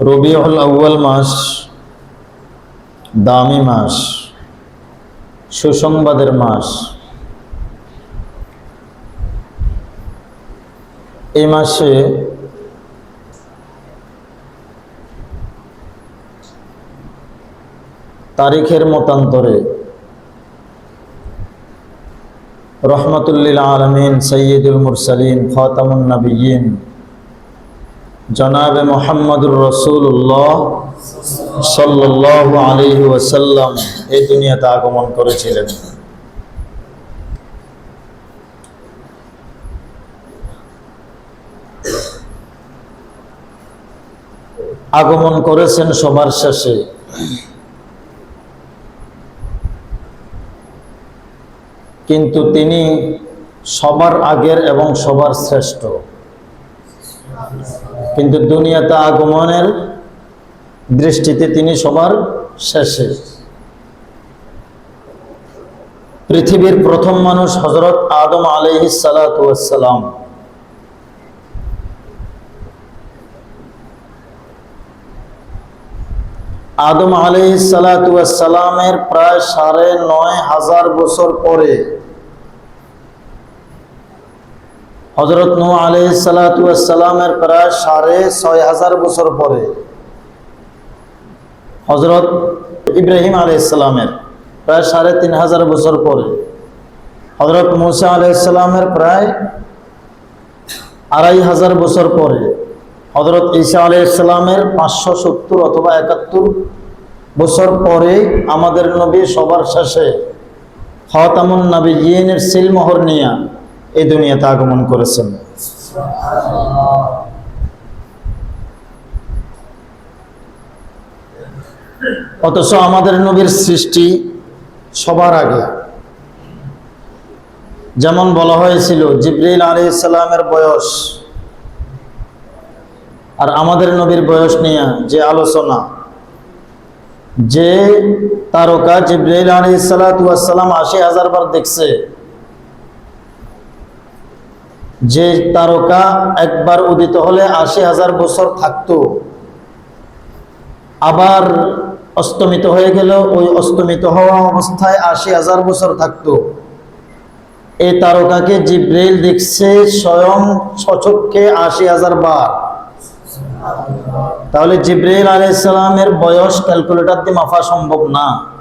রবিউল আউ্য়াল মাস, দামি মাস, সুসংবাদের মাস। এই মাসে তারিখের মতান্তরে রহমতুল্লিল আলমিন সৈয়দুল মুরসালিন খাতামুন নবীন জনাব মোহাম্মদুর রসুল্লাহ সাল্লাহ আলিহি ওয়াসাল্লাম এই দুনিয়াতে আগমন করেছিলেন। আগমন করেছেন সবার শেষে। কিন্তু তিনি সবার আগের এবং সবার শ্রেষ্ঠ। কিন্তু দুনিয়াতে আগমনের দৃষ্টিতে তিনি সবার শেষে। পৃথিবীর প্রথম মানুষ হজরত আদম আলহ সালাম। আদম আলহ সালামের প্রায় সাড়ে নয় হাজার বছর পরে হজরত নু আলহ সালামের প্রায় সাড়ে ছয় হাজার বছর পরে হজরত ইব্রাহিম আলাইসালামের প্রায় সাড়ে তিন হাজার বছর পরে হজরত মুসা আলাইসালামের প্রায় আড়াই হাজার বছর পরে হজরত ঈসা আলাইসালামের পাঁচশো সত্তর অথবা একাত্তর বছর পরে আমাদের নবী সবার শেষে হতামুন নবী ইয়েনের সিলমোহর নিয়ে এই দুনিয়াতে আগমন করেছেন। অথচ আমাদের নবীর সৃষ্টি সবার আগে। যেমন বলা হয়েছিল জিব্রিল আলী ইসলামের বয়স আর আমাদের নবীর বয়স নিয়ে যে আলোচনা, যে তারকা জিব্রাইল আলী সালাতাম আশি হাজার বার দেখছে যে তারকা একবার উদিত হলে আশি হাজার বছর থাকতো। আবার অস্তমিত হয়ে গেল, ওই অস্তমিত হওয়া অবস্থায় আশি হাজার বছর থাকতো। এই তারকাকে জিব্রেল দেখছে স্বয়ং সচককে আশি হাজার বার। তাহলে জিব্রাইল আলাইসালামের বয়স ক্যালকুলেটর দিয়ে মাফা সম্ভব না।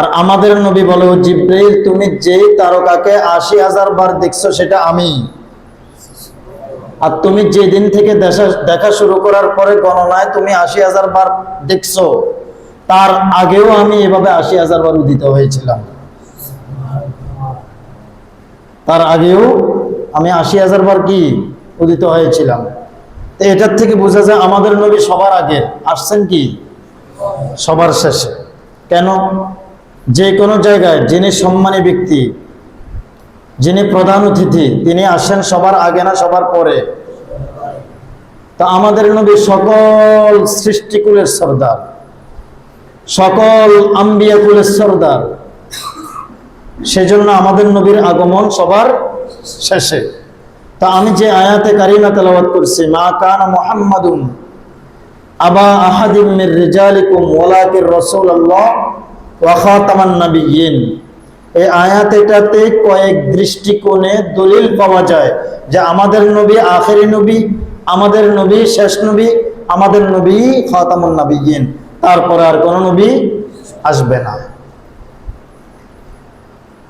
আর আমাদের নবী বলো জিব্রাইল, তুমি যেই তারকাকে আশি হাজার বার দেখছ, সেটা আমি। আর তুমি যেদিন থেকে দেখা শুরু করার পরে গণনায় তুমি আশি হাজার বার দেখছ, তার আগেও আমি এভাবে আশি হাজার বার উদিত হয়েছিলাম। তার আগেও আমি আশি হাজার বার কি উদিত হয়েছিলাম? এটার থেকে বোঝা যায় আমাদের নবী সবার আগে আসছেন কি? সবার শেষে। কেন? যে কোনো জায়গায় যিনি সম্মানী ব্যক্তি, যিনি প্রধান অতিথি, তিনি আসেন সবার আগে না সবার পরে। তা আমাদের নবী সকল সৃষ্টিকুলের সর্দার, সকল আম্বিয়াকুলের সর্দার। সেজন্য আমাদের নবীর আগমন সবার শেষে। তা আমি যে আয়াতে কারিমা তেলাওয়াত করছি, মা কানা মুহাম্মাদুন আবা আহাদিম মির রিজালিকুম ওয়ালাকির রাসূলুল্লাহ ওয়া খাতামান নাবিয়্যিন এই আয়াত কয়েক দৃষ্টিকোণে দলিল পাওয়া যায় যে আমাদের নবী আখেরি নবী, আমাদের নবী শেষ নবী, আমাদের নবী খাতামুন নাবিয়্যিন তারপরে আর কোন নবী আসবে না।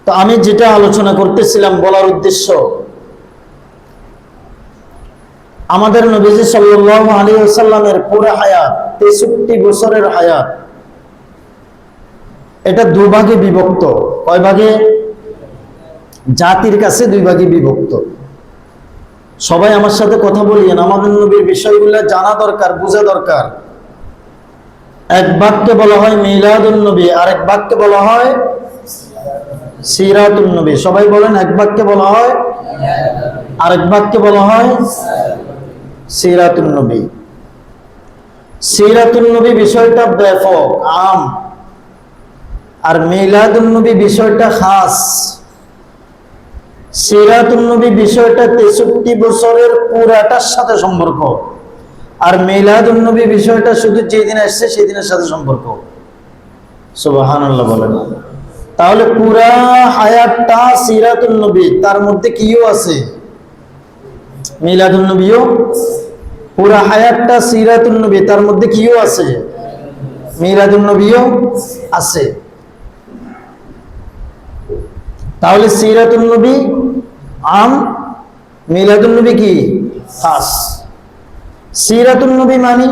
তো আমি যেটা আলোচনা করতেছিলাম বলার উদ্দেশ্য, আমাদের নবীজি সাল্লাহ আলী সাল্লামের পুরো হায়াত, তেষট্টি বছরের হায়াত এটা দুভাগে বিভক্ত। কয় ভাগে? জাতির কাছে দুই ভাগে বিভক্ত। সবাই আমার সাথে কথা বলিয়েন, আমাদের নবীর বিষয়গুলো জানা দরকার, বোঝা দরকার। এক বাক্যে বলা হয় মিলাদুল নবী, আরেক বাক্যে বলা হয় সিরাতুল নবী। সবাই বলেন, এক বাক্যে বলা হয়, আরেক বাক্যে বলা হয় সিরাতুল নবী। সিরাতুল নবী বিষয়টা ব্যাপক, আম। আর মিলাদুল নবী বিষয়টা খাস। সিরাতুলনবী বিষয়টা তেষট্টি বছরের পুরাটার সাথে সম্পর্ক। আর মিলাদুন্নবী বিষয়টা শুধু যেদিন আসছে সেদিনের সাথে সম্পর্ক। বলেন। তাহলে পুরা হায়াতটা সিরাতুন নবী তার মধ্যে কিও আছে? মিলাদুন নবীও পুরা হায়াতটা সিরাতুন নবী তার মধ্যে কিও আছে? মিলাদুন নবীও আছে। তাহলে সিরাতুন নবী আম, মিলাদুন নবী কি? খাস সিরাতুন নবী মানে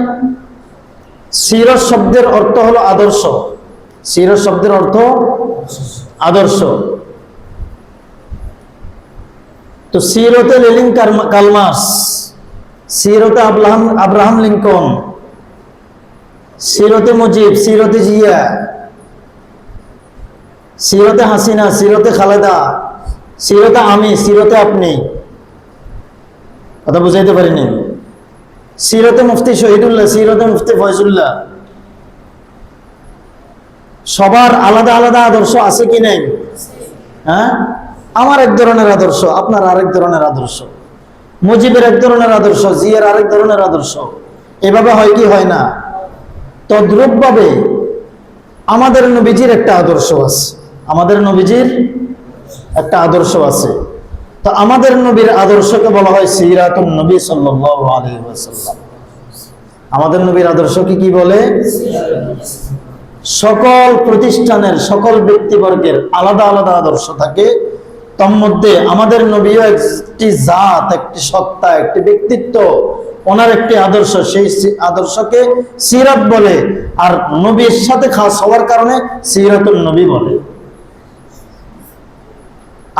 সিরত শব্দের অর্থ হলো আদর্শ। সিরত শব্দের অর্থ আদর্শ। তো সিরতে লেলিং কালমাস। সিরতে আব্রাহাম আব্রাহাম লিঙ্কন সিরতে মুজিব, সিরতে জিয়া। সিরতে হাসিনা, সিরতে খালেদা, সিরতে আমি, সিরতে আপনি। কথা বুঝাইতে পারিনি। সিরতে মুফতি শহীদুল্লাহ, সিরতে মুফতি ফয়জুল্লাহ। সবার আলাদা আলাদা আদর্শ আছে কি নেই? হ্যাঁ? আমার এক ধরনের আদর্শ, আপনার আরেক ধরনের আদর্শ। মুজিবের এক ধরনের আদর্শ, জিয়ার আরেক ধরনের আদর্শ। এভাবে হয় কি হয় না? তদ্রূপভাবে আমাদের নবীজির একটা আদর্শ আছে। আমাদের নবীজির একটা আদর্শ আছে। তো আমাদের নবীর আদর্শকে বলা হয় সিরাতুন নবী আলাইহি আমাদের নবীর আদর্শকে কি বলে? সকল প্রতিষ্ঠানের, সকল ব্যক্তিবর্গের আলাদা আলাদা আদর্শ থাকে। তন্মধ্যে আমাদের নবীও একটি জাত, একটি সত্তা, একটি ব্যক্তিত্ব। ওনার একটি আদর্শ, সেই আদর্শকে সিরাত বলে। আর নবীর সাথে খাস হওয়ার কারণে সিরাতুল নবী বলে।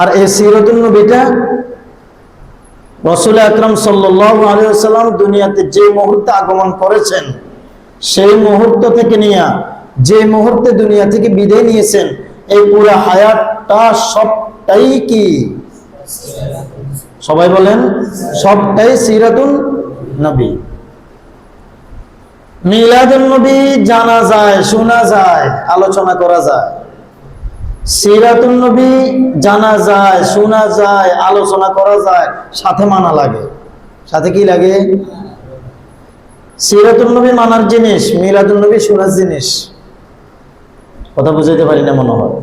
আর এই সিরাতুল নবীটা রসুল আকরম সাল্লাম দুনিয়াতে যে মুহূর্তে আগমন করেছেন, সেই মুহূর্ত থেকে নিয়ে যে মুহূর্তে দুনিয়া থেকে বিদায় নিয়েছেন, এই পুরো হায়াতটা সবটাই কি? সবাই বলেন, সবটাই সিরাতুল নবী। মিলাদুল নবী জানা যায়, শোনা যায়, আলোচনা করা যায়। সিরাতুল নবী জানা যায়, শোনা যায়, আলোচনা করা যায়, সাথে মানা লাগে। সাথে কি লাগে? সিরাতুল নবী মানার জিনিস মিলাদুল নবী শোনার জিনিস। কথা বুঝাইতে পারি না মনে হয়।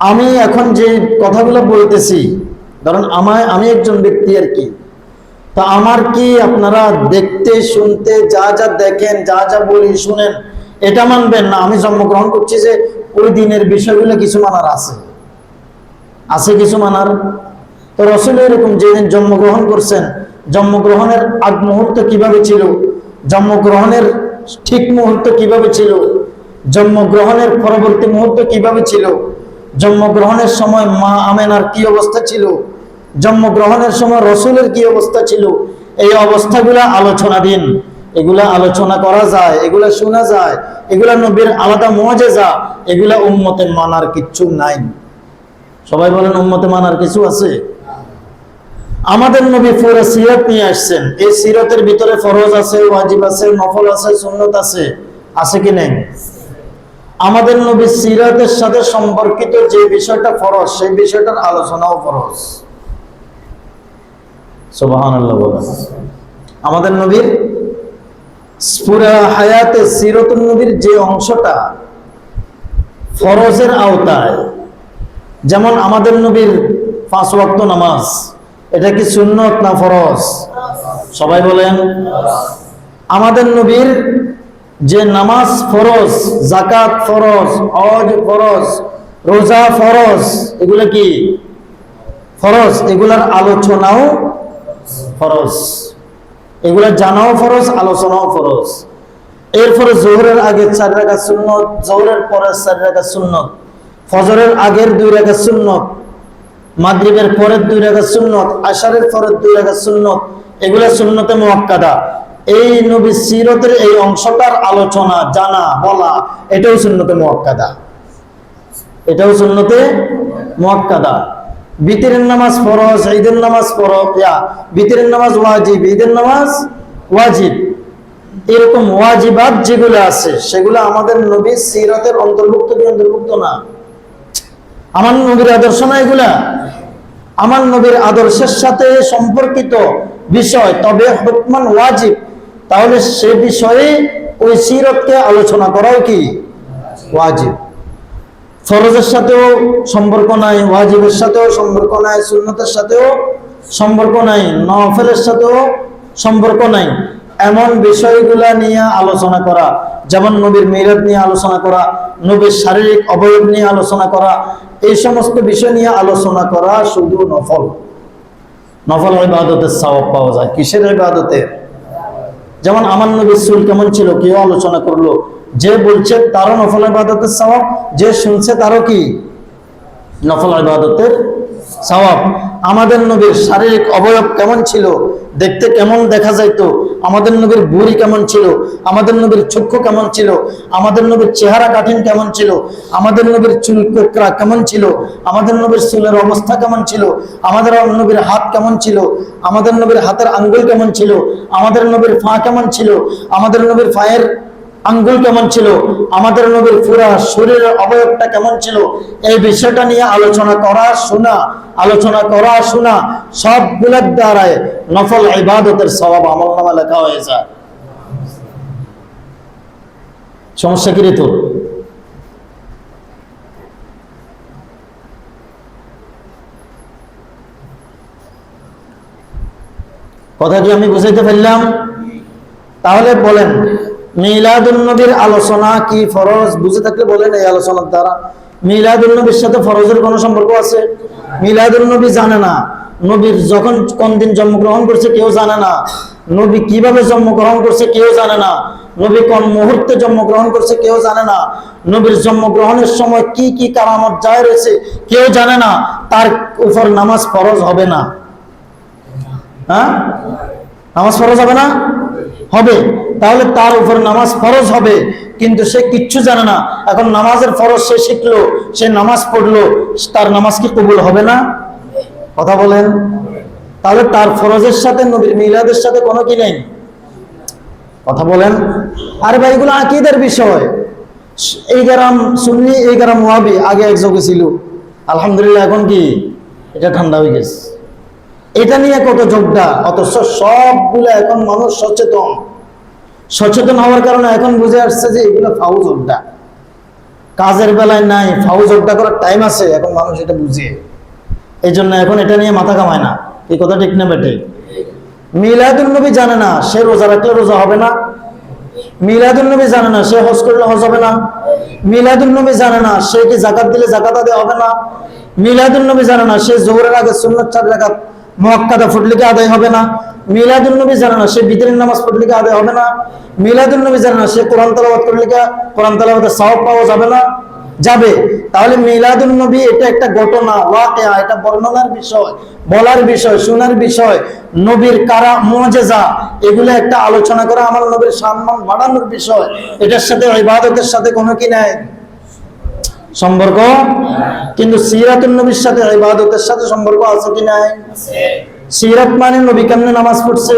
আমি এখন যে কথাগুলো বলতেছি, ধরুন আমায়, আমি একজন ব্যক্তি আর কি। তা আমার কি আপনারা দেখতে, শুনতে, যা যা দেখেন, যা যা বলি, শুনেন, এটা মানবেন না? আমি জন্মগ্রহণ করছি যে ওই দিনের বিষয়গুলো কিছু মানার আছে। আছে কিছু মানার? তো রসুল এরকম যেদিন জন্মগ্রহণ করছেন, জন্মগ্রহণের আগ মুহূর্ত কীভাবে ছিল? জন্মগ্রহণের ঠিক মুহূর্ত কীভাবে ছিল? জন্মগ্রহণের পরবর্তী মুহূর্ত কীভাবে ছিল? জন্মগ্রহণের সময় মা আমেনার কি অবস্থা ছিল? জন্মগ্রহণের সময় রসুলের কি অবস্থা ছিল? এই অবস্থাগুলো আলোচনা দিন এগুলা আলোচনা করা যায়, এগুলা শোনা যায়, এগুলা নবীর আলাদা মজেজা এগুলা উম্মতের মানার কিচ্ছু নাই। সবাই বলেন, উম্মতে মানার কিছু আছে? আমাদের নবী পুরো সিরত নিয়ে আসছেন। এই সিরতের ভিতরে ফরজ আছে, ওয়াজিব আছে, নফল আছে, সুন্নত আছে। আছে কি নেই? আমাদের নবী সিরাতের সাথে সম্পর্কিত যে বিষয়টা ফরজ, সেই বিষয়টার আলোচনাও ফরজ। বলেন। আমাদের নবীর পুরা হায়াতে সিরতুল নবীর যে অংশটা ফরজের আওতায়, যেমন আমাদের নবীর পাঁচ ওয়াক্ত নামাজ, এটা কি সুন্নত না ফরজ? সবাই বলেন। আমাদের নবীর যে নামাজ ফরজ জাকাত ফরজ, হজ ফরজ, রোজা ফরজ, এগুলো কি? ফরজ। এগুলার আলোচনাও ফরজ। এগুলা জানাও ফরজ, আলোচনাও ফরজ। এরপরে জোহরের আগে চার রাখা সুন্নত, জোহরের পরে চার রাখা সুন্নত, ফজরের আগের দুই রাখা সুন্নত, মাগরিবের পরের দুই রাখা সুন্নত, আশারের পরের দুই রাখা সুন্নত, এগুলা সুন্নতে মুয়াক্কাদা। এই নবী সিরতের এই অংশটার আলোচনা, জানা, বলা, এটাও সুন্নতে মুয়াক্কাদা। এটাও সুন্নতে মুয়াক্কাদা। বিতিরের নামাজ ফরজ, ঈদের নামাজ ফরজ, ইয়া, বিতিরের নামাজ ওয়াজিব, ঈদের নামাজ ওয়াজিব। এরকম ওয়াজিবাত যেগুলো আছে, সেগুলো আমাদের নবীর সিরতের অন্তর্ভুক্ত কি অন্তর্ভুক্ত না? আমার নবীর আদর্শ না এগুলা? আমার নবীর আদর্শের সাথে সম্পর্কিত বিষয়, তবে হুকমান ওয়াজিব। তাহলে সে বিষয়ে ওই সিরতকে আলোচনা করাও কি? ওয়াজিব। ফরজের সাথেও সম্পর্ক নাই, ওয়াজিবের সাথেও সম্পর্ক নাই, সুন্নতের সাথেও সম্পর্ক নাই, নফলের সাথেও সম্পর্ক নাই। এমন বিষয়গুলা নিয়ে আলোচনা করা, যেমন নবীর মেরাত নিয়ে আলোচনা করা, নবীর শারীরিক অবয়ব নিয়ে আলোচনা করা, এই সমস্ত বিষয় নিয়ে আলোচনা করা শুধু নফল। নফল ইবাদতের সওয়াব পাওয়া যায়। কিসের ইবাদতের যেমন আমার নবীর সুল কেমন ছিল, কেউ আলোচনা করল। যে বলছে তারও নফল ইবাদতের স্বভাব যে শুনছে তারও কি? নফল ইবাদতের সওয়াব। আমাদের নবীর শারীরিক অবয়ব কেমন ছিল দেখতে কেমন দেখা যাইতো আমাদের নবীর বুড়ি কেমন ছিল আমাদের নবীর চক্ষু কেমন ছিল আমাদের নবীর চেহারা কাঠিন কেমন ছিল আমাদের নবীর চুল কোকরা কেমন ছিল আমাদের নবীর চুলের অবস্থা কেমন ছিল আমাদের নবীর হাত কেমন ছিল আমাদের নবীর হাতের আঙ্গুল কেমন ছিল আমাদের নবীর ফা কেমন ছিল আমাদের নবীর ফায়ের আঙ্গুল কেমন ছিল? আমাদের নবীর পুরা শরীরের অবয়বটা কেমন ছিল? এই বিষয়টা নিয়ে আলোচনা করা শোনা, আলোচনা করা শোনা, সবগুলোর দ্বারায় নফল ইবাদতের স্বভাব আমল নামা লেখা হয়ে যায়। সমস্যা কি রে কথা কি আমি বুঝাইতে পারলাম? তাহলে বলেন। মিলাদুল নবীর আলোচনা কি ফরজ? বুঝে থাকলে বলেন এই আলোচনার দ্বারা। মিলাদুল নবীর সাথে ফরজের কোনো সম্পর্ক আছে? মিলাদুল নবী জানে না। নবীর যখন কোন দিন জন্মগ্রহণ করছে কেউ জানে না। নবী কীভাবে জন্মগ্রহণ করছে কেউ জানে না। নবী কোন মুহূর্তে জন্মগ্রহণ করছে কেউ জানে না। নবীর জন্মগ্রহণের সময় কি কি কারামত যায় রয়েছে কেউ জানে না। তার উপর নামাজ ফরজ হবে না। হ্যাঁ? নামাজ ফরজ হবে না? হবে। তাহলে তার উপর নামাজ ফরজ হবে। কিন্তু সে কিচ্ছু জানে না। এখন নামাজের ফরজ সে শিখলো, সে নামাজ পড়ল, তার নামাজ কি কবুল হবে না? কথা বলেন। তাহলে তার ফরজের সাথে নবীর মিলাদের সাথে কোনো কি নেই? কথা বলেন। আরে ভাই, এগুলো আকিদের বিষয়। এই গ্রাম সুন্নি, এই গ্রাম ওয়াবি আগে একযোগে ছিল। আলহামদুলিল্লাহ, এখন কি? এটা ঠান্ডা হয়ে গেছে। এটা নিয়ে কত যোগটা অথচ সবগুলো এখন মানুষ সচেতন। সচেতন হওয়ার কারণে এখন বুঝে আসছে যে এগুলো ফাউ যোগটা কাজের বেলায় নাই ফাউ যোগটা করার টাইম আছে, এখন মানুষ এটা বুঝে। এই জন্য এখন এটা নিয়ে মাথা কামায় না। এই কথা ঠিক না বেটে মিলাদুল নবী জানে না, সে রোজা রাখলে রোজা হবে না। মিলাদুল নবী জানে না, সে হজ করলে হজ হবে না। মিলাদুল নবী জানে না, সে কি জাকাত দিলে জাকাত আদায় হবে না। মিলাদুল নবী জানে না, সে জোহরের আগে সুন্নত চার জাকাত মক্কাদা ফুটলিকে আদায় হবে না মিলাদুল নবী জানে না সে বিতরের নামাজ ফুটলিকে আদায় হবে না মিলাদুল নবী জানে না সে কোরআন তালাবাদ করলে কোরআন তালাবাদের সাহব পাওয়া যাবে না। যাবে। তাহলে মিলাদুল নবী এটা একটা ঘটনা, ওয়াকিয়া, এটা বর্ণনার বিষয়, বলার বিষয়, শোনার বিষয়। নবীর কারা মুজেজা, এগুলো একটা আলোচনা করা আমার নবীর সম্মান বাড়ানোর বিষয়। এটার সাথে ইবাদতের সাথে কোনো কি নাই? সম্পর্ক? কিন্তু সিরাতুল নবীর সাথে ইবাদতের সাথে সম্পর্ক আছে কি নাই? সিরাত মানে নবী কেমনে নামাজ পড়ছে?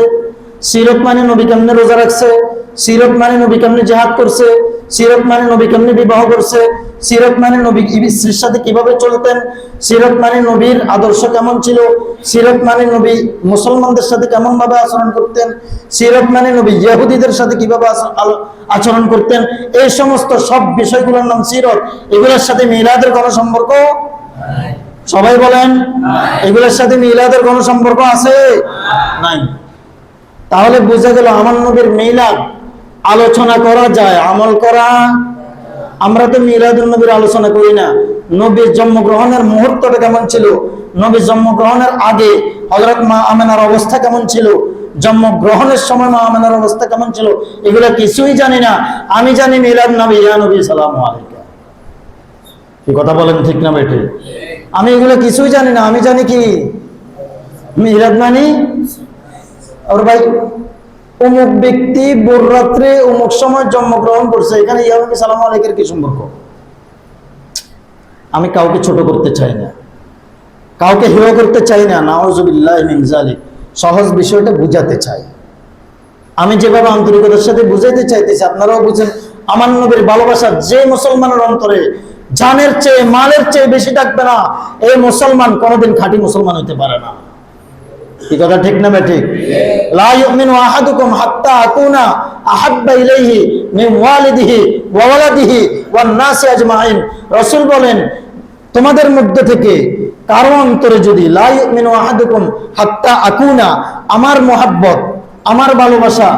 সিরত মানে নবী কেমনে রোজা রাখছে? সিরত মানে নবী কেমনে জেহাদ করছে? সিরত মানে নবী কেমনে বিবাহ করছে? সিরত মানে নবী স্ত্রীর সাথে কীভাবে চলতেন? সিরত মানে নবীর আদর্শ কেমন ছিল? সিরত মানে নবী মুসলমানদের সাথে কেমন ভাবে আচরণ করতেন? সিরত মানে নবী ইহুদিদের সাথে কীভাবে আচ- আচরণ করতেন? এই সমস্ত সব বিষয়গুলোর নাম সিরত এগুলোর সাথে মিলাদের কোনো সম্পর্ক সবাই বলেন, এগুলোর সাথে মিলাদের কোনো সম্পর্ক আছে? নাই। তাহলে বুঝা গেল আমার নবীর মিলাদ আলোচনা করা যায়, আমল করা। আমরা তো মিলাদুল নবীর আলোচনা করি না। নবীর জন্মগ্রহণের মুহূর্তটা কেমন ছিল? নবীর জন্মগ্রহণের আগে হজরত মা আমেনার অবস্থা কেমন ছিল? জন্মগ্রহণের সময় মা আমেনার অবস্থা কেমন ছিল? এগুলো কিছুই জানি না। আমি জানি মিলাদ নবী, ইয়া নবী, সালাম আলাইকা। কি কথা বলেন ঠিক না বেটে আমি এগুলো কিছুই জানি না। আমি জানি কি? মিলাদ মানে ওর ভাই, অমুক ব্যক্তি ভোর রাত্রে অমুক সময় জন্মগ্রহণ করছে, এখানে ইয়ানবী সালাম আলাইকের কি সম্পর্ক? আমি কাউকে ছোট করতে চাই না। কাউকে হেয় করতে চাই না নাওজুবিল্লাহ মিন সহজ বিষয়টা বুঝাতে চাই। আমি যেভাবে আন্তরিকতার সাথে বুঝাইতে চাইতেছি, আপনারাও বুঝেন, আমার নবীর ভালোবাসা যে মুসলমানের অন্তরে, জানের চেয়ে, মালের চেয়ে বেশি থাকবে না। এই মুসলমান কোনোদিন খাঁটি মুসলমান হতে পারে না। কি কথা ঠিক না ঠিক লা ইউমিনু আহাদুকুম হাত্তা আকুনা আহাব্বা ইলাইহি মিন ওয়ালিদিহি ওয়া ওয়ালাদিহি ওয়ান নাসি আজমাইন। রাসূল বলেন, তোমাদের মধ্যে থেকে কারও অন্তরে যদি লা ইউমিনু আহাদুকুম হাত্তা আকুনা, আমার মোহাব্বত, আমার ভালোবাসা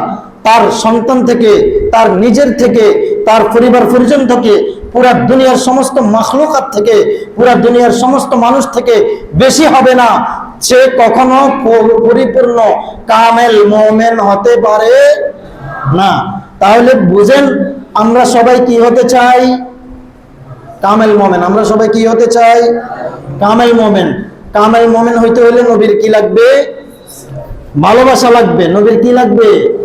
তার সন্তান থেকে, তার নিজের থেকে, তার পরিবার পরিজন থেকে, পুরা দুনিয়ার সমস্ত মাখলুকাত থেকে, পুরা দুনিয়ার সমস্ত মানুষ থেকে বেশি হবে না। সে কখনো পরিপূর্ণ কামেল মোমেন হতে পারে না। তাহলে বুঝেন আমরা সবাই কি হতে চাই? কামেল মোমেন। আমরা সবাই কি হতে চাই? কামেল মোমেন। কামেল মোমেন হইতে হলে নবীর কি লাগবে? ভালোবাসা লাগবে। নবীর কি লাগবে?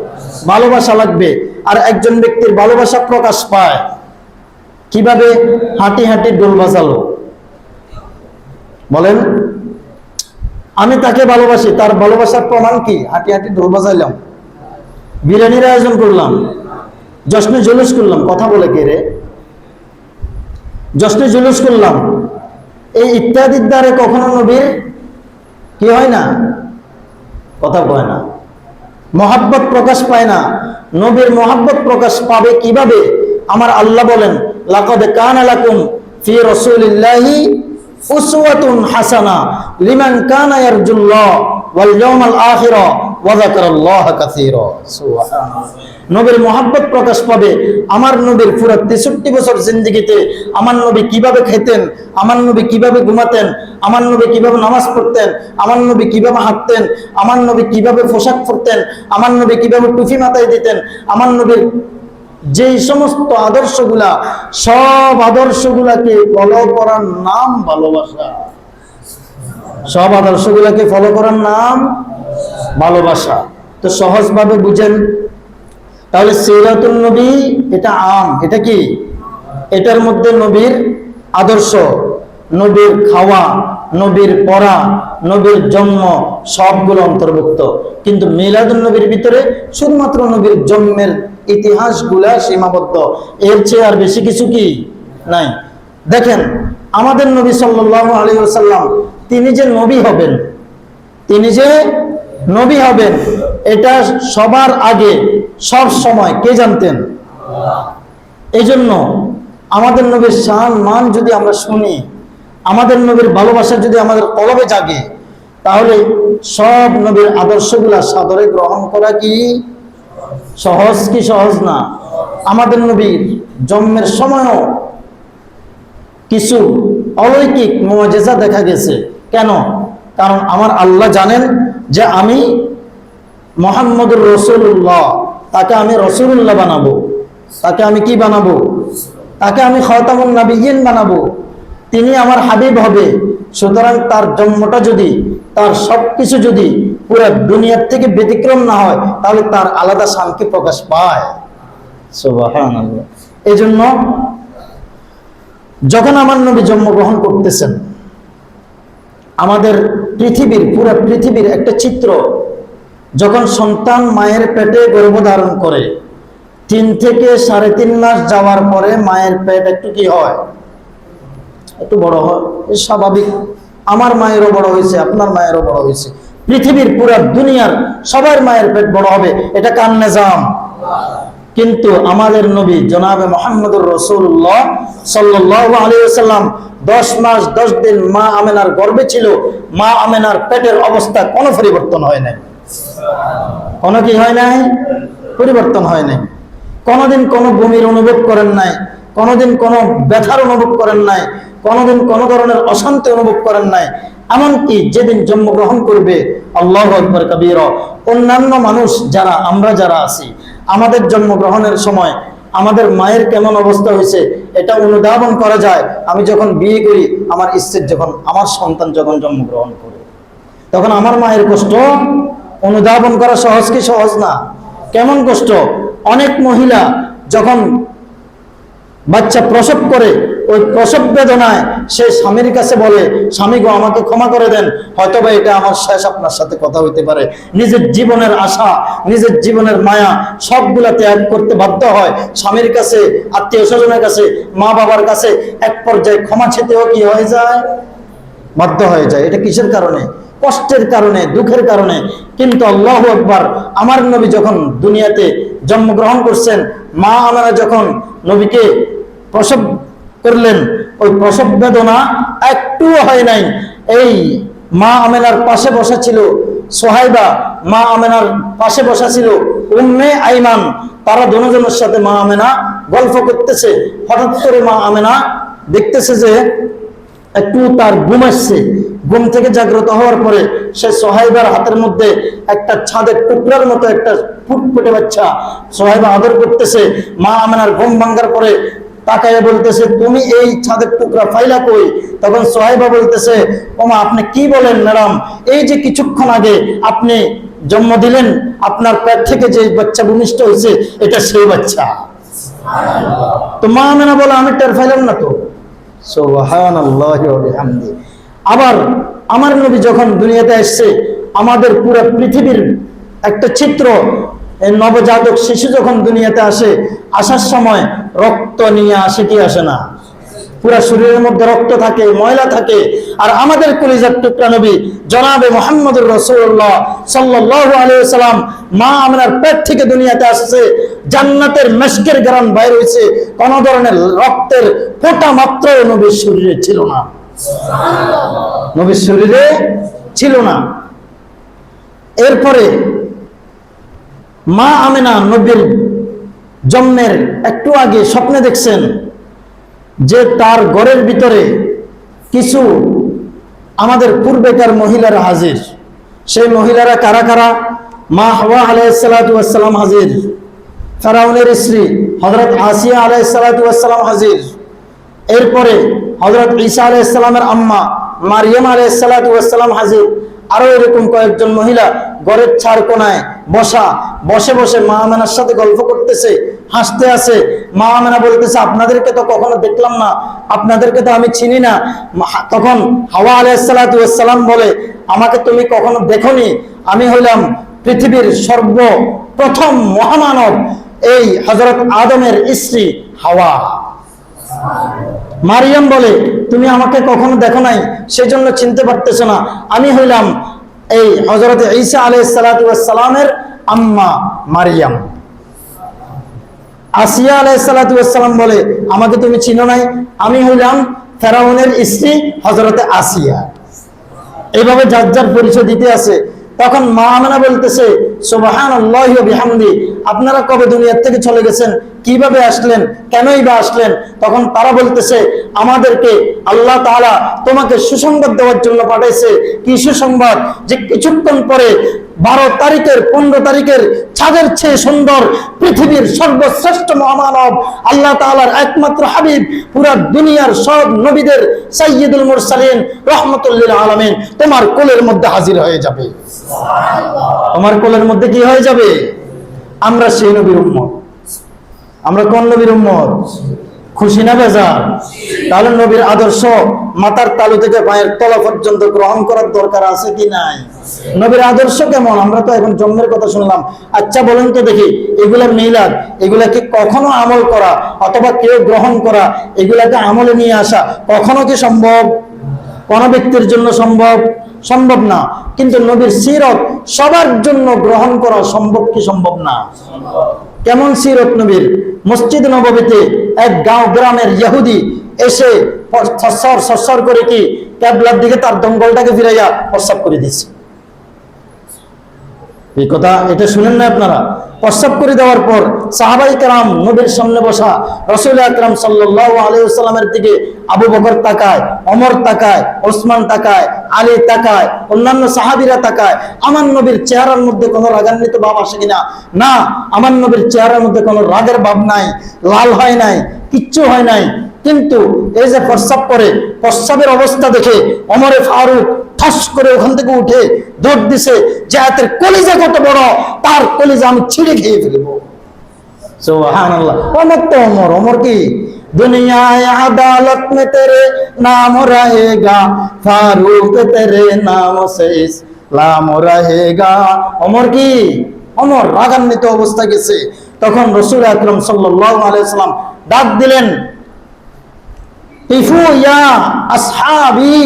ভালোবাসা লাগবে। আর একজন ব্যক্তির ভালোবাসা প্রকাশ পায়। কীভাবে? হাঁটি হাঁটি ডোল বাজালো। বলেন। আমি তাকে ভালোবাসি, তার ভালোবাসার প্রমাণ কি? হাঁটি হাঁটি ঢোল বাজাইলাম। বিরিয়ানির আয়োজন করলাম। জশ্নে জুলুস করলাম। কথা বলে কে রে? জশ্নে জুলুস করলাম। এই ইত্যাদির দ্বারে কখনো নবীর কি হয় না? কথা কয় না। মহাব্বত প্রকাশ পায় না। নবীর মহাব্বত প্রকাশ পাবে কীভাবে? আমার আল্লাহ বলেন, লাকাদ কানা লাকুম ফি রাসূলিল্লাহি উসওয়াতুন হাসানা লিমান কানা ইয়ারজুল্লাহ ওয়াল ইয়াউমাল আখিরা ওয়া যাকারাল্লাহ কাসীরা। সুবহানাল্লাহ। নবীর মহাব্বত প্রকাশ পাবে আমার নবীর পুরো তেষট্টি বছর জিন্দগিতে। আমার নবী কীভাবে খেতেন? আমার নবী কীভাবে ঘুমাতেন? আমার নবী কীভাবে নামাজ পড়তেন? আমার নবী কীভাবে হাঁটতেন? আমার নবী কীভাবে পোশাক পরতেন? আমার নবী কীভাবে টুফি মাথায় দিতেন? আমার নবীর যেই সমস্ত আদর্শগুলা, সব আদর্শগুলাকে ফলো করার নাম ভালোবাসা। সব আদর্শগুলাকে ফলো করার নাম ভালোবাসা। তো সহজভাবে বুঝেন। তাহলে সিরাতুল নবী, এটা আম, এটা কি? এটার মধ্যে নবীর আদর্শ, নবীর খাওয়া, নবীর পড়া, নবীর জন্ম, সবগুলো অন্তর্ভুক্ত। কিন্তু মিলাদুল নবীর ভিতরে শুধুমাত্র নবীর জন্মের ইতিহাসগুলা সীমাবদ্ধ। এর চেয়ে আর বেশি কিছু কি নাই। দেখেন, আমাদের নবী আলাইহি ওয়াসাল্লাম, তিনি যে নবী হবেন, তিনি যে নবী হবেন, এটা সবার আগে, সব সময় কে জানতেন? এই জন্য আমাদের নবীর শান, মান যদি আমরা শুনি, আমাদের নবীর ভালোবাসা যদি আমাদের কলবে জাগে, তাহলে সব নবীর আদর্শগুলা সাদরে গ্রহণ করা কি সহজ কি সহজ না? আমাদের নবীর জন্মের সময়ও কিছু অলৌকিক মজেজা দেখা গেছে। কেন? কারণ আমার আল্লাহ জানেন যে আমি মোহাম্মদুর রসুল্লাহ, তাকে আমি রসুল্লাহ বানাবো। তাকে আমি কি বানাবো? তাকে আমি খতামুন নাবিয়িন বানাবো। তিনি আমার হাবিব হবে। সুতরাং তার জন্মটা যদি তার সবকিছু যদি পুরো দুনিয়ার থেকে ব্যতিক্রম না হয় তাহলে তার আলাদা শান্তি প্রকাশ পায়। এই জন্য যখন আমার নবী জন্মগ্রহণ করতেছেন আমাদের পৃথিবীর পুরো পৃথিবীর একটা চিত্র যখন সন্তান মায়ের পেটে গর্ভধারণ করে তিন থেকে সাড়ে তিন মাস যাওয়ার পরে মায়ের পেট একটু কি হয়? একটু বড় হয় স্বাভাবিক। আমার মায়েরও বড় হয়েছে, আপনার মায়েরও বড় হয়েছে। পৃথিবীর পুরো দুনিয়ার সবার মায়ের পেট বড় হবে, এটা কার নিজাম? কিন্তু আমাদের নবী জনাবে মোহাম্মদুর রসুল্লাহ সাল্লাহ আলিয়াল্লাম দশ মাস, দশ দিন মা আমেনার গর্বে ছিল, মা আমেনার পেটের অবস্থা কোনো পরিবর্তন হয় নাই। কোনো কি হয় নাই? পরিবর্তন হয় নাই। কোনোদিন কোনো বমির অনুভব করেন নাই, কোনোদিন কোনো ব্যথার অনুভব করেন নাই কোনোদিন কোনো ধরনের অশান্তি অনুভব করেন নাই। এমনকি যেদিন জন্মগ্রহণ করবে, আল্লাহ আকবর কবির। অন্যান্য মানুষ যারা, আমরা যারা আছি, আমাদের জন্মগ্রহণের সময় আমাদের মায়ের কেমন অবস্থা হয়েছে, এটা অনুধাবন করা যায়। আমি যখন বিয়ে করি, আমার ইচ্ছের যখন, আমার সন্তান যখন জন্মগ্রহণ করে, তখন আমার মায়ের কষ্ট অনুধাবন করা সহজ কি সহজ না? কেমন কষ্ট? অনেক মহিলা যখন বাচ্চা প্রসব করে ওই প্রসব বেদনায় সে স্বামীর কাছে বলে, স্বামী গো, আমাকে ক্ষমা করে দেন। হয়তোবা এটা আমার শেষ আপনার সাথে কথা হইতে পারে। নিজের জীবনের আশা, নিজের জীবনের মায়া সবগুলা ত্যাগ করতে বাধ্য হয়। স্বামীর কাছে আত্মীয় স্বজনের কাছে মা বাবার কাছে এক পর্যায়ে ক্ষমা চেতেও কি হয়ে যায়? বাধ্য হয়ে যায়। এটা কিসের কারণে? কষ্টের কারণে, দুঃখের কারণে। কিন্তু আল্লাহ একবার আমার নবী যখন দুনিয়াতে জন্মগ্রহণ করছেন মা আমরা যখন নবীকে প্রসব করলেন। ওই প্রসব বেদনা একটুও হয় নাই। এই মা আমেনার পাশে বসা ছিল, সোহাইবা মা আমেনার পাশে বসা ছিল, উম্মে আইমান, তারা দুজনের সাথে মা আমেনা গল্প করতেছে। হঠাৎ করে মা আমেনা দেখতেছে যে একটু তার ঘুম আসছে। ঘুম থেকে জাগ্রত হওয়ার পরে সে সোহাইবার হাতের মধ্যে একটা ছাদের টুকরার মতো একটা ফুটফুটে বাচ্চা সোহাইবা আদর করতেছে। মা আমেনার ঘুম ভাঙ্গার পরে তাকায় বলতেছে, তুমি এই ছাদের টুকরা ফাইলা কই? তখন সোহাইবা বলতেছে, ওমা, আপনি কি বলেন ম্যাডাম? এই যে কিছুক্ষণ আগে আপনি জন্ম দিলেন, আপনার পেট থেকে যে বাচ্চা ভূমিষ্ঠ হয়েছে, এটা সেই বাচ্চা। তো মা আমেনা বলে, আমি টের ফাইলাম না তো। আবার আমার নবী যখন দুনিয়াতে আসছে, আমাদের পুরো পৃথিবীর একটা চিত্র এই নবজাতক শিশু যখন দুনিয়াতে আসে আসার সময় রক্ত নিয়ে আসে কি আসে না? পুরা শরীরের মধ্যে রক্ত থাকে ময়লা থাকে। আর আমাদের কলিজার টুকরা নবী জনাবে মোহাম্মদুর রসুল্লাহ সাল্লাহ আলাইসাল্লাম মা আমরার পেট থেকে দুনিয়াতে আসছে জান্নাতের মেশকের গ্রাম বাইর হয়েছে কোন ধরনের রক্তের ফোটা মাত্র নবীর শরীরে ছিল না। নবীর শরীরে ছিল না। এরপরে মা আমেনা নবীর জন্মের একটু আগে স্বপ্নে দেখছেন যে তার ঘরের ভিতরে কিছু আমাদের পূর্বেকার মহিলারা হাজির। সেই মহিলারা কারা কারা? মা হওয়া আলাইসালাম হাজির। ফেরাউনের স্ত্রী হজরত আসিয়া আলাইসালাম হাজির। এরপরে হজরত ঈসা আলাইসালামের আম্মা মারিয়াম আলাইসালাম হাজির। আরও এরকম কয়েকজন মহিলা ঘরের ছাড় কোনায় বসা বসে বসে মা আমেনার সাথে গল্প করতেছে, হাসতে আছে। মা আমেনা বলতেছে, আপনাদেরকে তো কখনো দেখলাম না, আপনাদেরকে তো আমি চিনি না। তখন হাওয়া আলাইসালাম বলে, আমাকে তুমি কখনো দেখনি? আমি হইলাম পৃথিবীর সর্ব প্রথম মহামানব, এই হজরত আদমের স্ত্রী হাওয়া। মারিয়াম বলে, তুমি আমাকে কখনো দেখো নাই, সেজন্য চিনতে পারতেছো না। আমি হইলাম এই হজরত ঈসা আলাই সালামের আম্মা মারিয়াম। আসিয়া আলাই সালাম বলে, আমাকে তুমি চিনো নাই? আমি হইলাম ফেরাউনের স্ত্রী হজরতে আসিয়া। এইভাবে যার যার পরিচয় দিতে আছে, তখন মা আমেনা বলতেছে সোবাহান আপনারা কবে দুনিয়ার থেকে চলে গেছেন? কীভাবে আসলেন? কেনই বা আসলেন? তখন তারা বলতেছে আমাদেরকে আল্লাহ তাআলা তোমাকে সুসংবাদ দেওয়ার জন্য পাঠাইছে। কি সুসংবাদ? যে কিছুক্ষণ পরে বারো তারিখের পনেরো তারিখের ছাদের চেয়ে সুন্দর পৃথিবীর সর্বশ্রেষ্ঠ মহামানব আল্লাহ তাআলার একমাত্র হাবিব পুরা দুনিয়ার সব নবীদের সাইয়্যিদুল মুরসালিন রহমতুল্লিল আলামিন তোমার কোলের মধ্যে হাজির হয়ে যাবে। তোমার কোলের মধ্যে কি হয়ে যাবে? আমরা সেই নবীর উম্মত। আমরা কোন নবীর উম্মত? খুশি না বেজার? তাহলে নবীর আদর্শ মাথার তালু থেকে পায়ের তলা পর্যন্ত গ্রহণ করার দরকার আছে কি নাই? নবীর আদর্শ কেমন? আমরা তো এখন জন্মের কথা শুনলাম। আচ্ছা বলেন তো দেখি এগুলা মিলাদ, এগুলাকে কখনো আমল করা অথবা কেউ গ্রহণ করা, এগুলাকে আমলে নিয়ে আসা কখনো কি সম্ভব? কোন ব্যক্তির জন্য সম্ভব? সম্ভব না। কিন্তু নবীর সিরত সবার জন্য গ্রহণ করা সম্ভব কি সম্ভব না? কেমন সিরত নবীর? মসজিদ নববীতে এক গাঁও গ্রামের ইহুদি এসে সসর সসর করে কি ক্যাবলার দিকে তার দঙ্গলটাকে ফিরাইয়া প্রস্তাব করে দিচ্ছে এই কথা এটা শুনেন না আপনারা। প্রস্তাব করে দেওয়ার পর সাহাবাই কালাম নবীর সামনে বসা রসুল আকরাম সাল্লাহ আলাইসাল্লামের দিকে আবু বকর তাকায় অমর তাকায়, ওসমান তাকায়, আলী তাকায়, অন্যান্য সাহাবিরা তাকায়, আমার নবীর চেহারার মধ্যে কোনো রাগান্বিত ভাব আসে কিনা? না, আমার নবীর চেহারার মধ্যে কোনো রাগের ভাব নাই, লাল হয় নাই, কিচ্ছু হয় নাই। কিন্তু এই যে প্রস্রাব করে প্রস্রাবের অবস্থা দেখে অমরে ফারুক ঠস করে ওখান থেকে উঠে দৌড় দিছে যে হাতের কলিজা কত বড়, তার কলিজা আমি ছিঁড়ে খেয়ে ফেলব। অমর তো অমর অমর কি? দুনিয়ায় আদালত নাম অমর কি? অমর, রাগান্বিত অবস্থা গেছে। তখন রসুল আকরম সাল্লাম ডাক দিলেন ইফু ইয়া আসহাবি।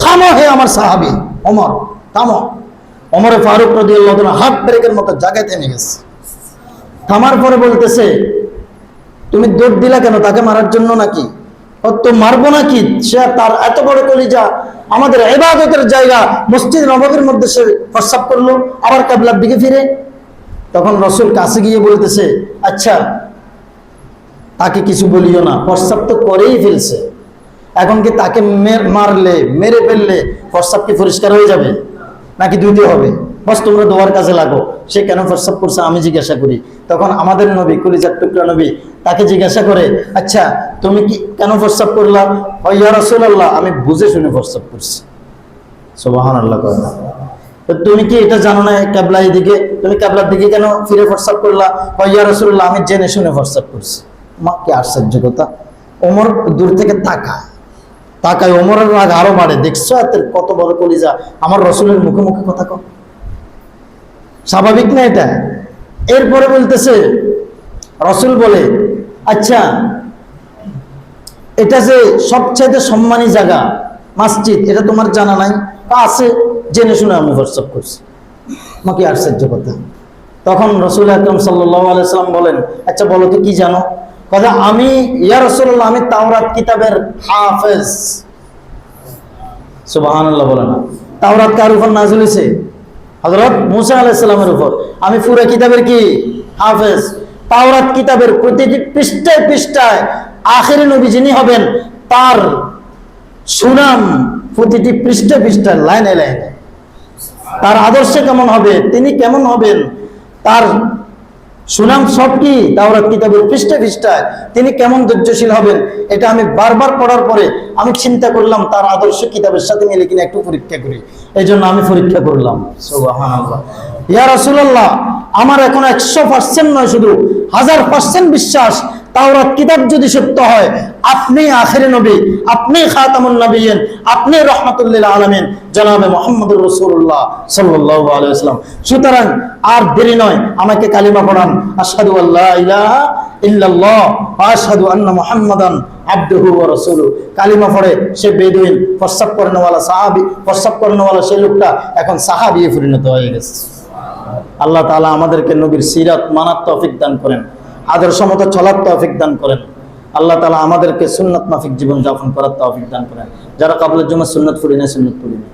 থামো হে আমার সাহাবি। অমর থামো। অমরে ফারুক রদি হাত ব্রেকের মতো জায়গায় থেমে গেছে। থামার পরে বলতেছে, তুমি দৌড় দিলা কেন? তাকে মারার জন্য নাকি? তো মারবো নাকি? সে তার এত বড় কলিজা আমাদের এবাদতের জায়গা। মসজিদ নবকের মধ্যে সে প্রস্রাব করল, আবার কাবলার দিকে ফিরে। তখন রসুল কাছে গিয়ে বলতেছে আচ্ছা তাকে কিছু বলিও না, প্রস্রাব তো করেই ফেলছে। এখন কি তাকে মারলে, মেরে ফেললে প্রস্রাব কি পরিষ্কার হয়ে যাবে? নাকি ধুতে হবে? বস, তোমরা দোয়ার কাজে লাগো। সে কেন প্রস্রাব করছে আমি জিজ্ঞাসা করি। তখন আমাদের নবী, কলিজার টুকরা নবী তাকে জিজ্ঞাসা করে আচ্ছা তুমি কি কেন প্রস্রাব করলা? ইয়া আমি বুঝে শুনে প্রস্রাব করছি। সুবাহান আল্লাহ তুমি কি এটা জানো না ক্যাবলা দিকে? তুমি ক্যাবলার দিকে কেন ফিরে প্রস্তাব করলা? ইয়া রসুল্লাহ আমি জেনে শুনে প্রস্তাব করছি। মা কি আশ্চর্য কথা, ওমর দূর থেকে তাকায়। তাকায় ওমরের রাগ আরও বাড়ে, দেখছ এত কত বড় কলিজা? আমার রসুলের মুখে মুখে কথা কম স্বাভাবিক না এটা? এরপরে বলতেছে, রসুল বলে আচ্ছা এটা যে সবচাইতে সম্মানী জায়গা, মসজিদ, এটা তোমার জানা নাই? তা আছে, জেনে শুনে আমি হোয়াটসঅ্যাপ করছি। আমাকে আশ্চর্য কথা। তখন রসুল আকরম সাল্লাম বলেন আচ্ছা বলো তো কি জানো? কথা, আমি, ইয়া আমি তাওরাত কিতাবের হাফেজ। সুবাহান বলে না তাওরাত কার উপর নাজুল হয়েছে? হজরত মুসা আলাইসাল্লামের উপর। আমি পুরো কিতাবের কি? হাফেজ। তাওরাত কিতাবের প্রতিটি পৃষ্ঠায় পৃষ্ঠায় আখেরি নবী যিনি হবেন, তার সুনাম প্রতিটি পৃষ্ঠায় পৃষ্ঠায় লাইনে লাইনে। তার আদর্শে কেমন হবে? তিনি কেমন হবেন? তার সুনাম সব কি? তাওরাত কিতাবের পৃষ্ঠা পৃষ্ঠায় তিনি কেমন ধৈর্যশীল হবেন? এটা আমি বারবার পড়ার পরে আমি চিন্তা করলাম, তার আদর্শ কিতাবের সাথে মিলে কিনা একটু পরীক্ষা করি। এই জন্য আমি পরীক্ষা করলাম। ইয়া রাসূলুল্লাহ, আমার এখন একশো পার্সেন্ট নয়, শুধু হাজার পার্সেন্ট বিশ্বাস তাওরাত কিতাব যদি সত্য হয়, আপনি আখেরি নবী, আপনি খাতামুন নবীন, আপনি রহমাতুল্লিল আলামিন, জনাবে মোহাম্মদুর রসুল্লাহ সাল্লাল্লাহু আলাইহি ওয়াসাল্লাম। সুতরাং আর দেরি নয়, আমাকে কালিমা পড়ান। আশহাদু আল্লা ইলাহা ইল্লাল্লাহ আশহাদু আন্না মুহাম্মাদান আবদুহু ওয়া রাসূলুহু। কালিমা পড়ে সে বেদুইন প্রস্রাব করেনওয়ালা সাহাবী প্রস্রাব করেনওয়ালা সেই লোকটা এখন সাহাবী পরিণত হয়ে গেছে। আল্লাহ তাআলা আমাদেরকে নবীর সিরাত মানার দান করেন। আদর্শ মতো চলার তৌফিক দান করেন। আল্লাহ তালা আমাদেরকে সুন্নত মাফিক জীবন যাপন করার তৌফিক দান করেন। যারা কাবুলের জন্য সুন্নত পড়ি না সুন্নত পড়ি না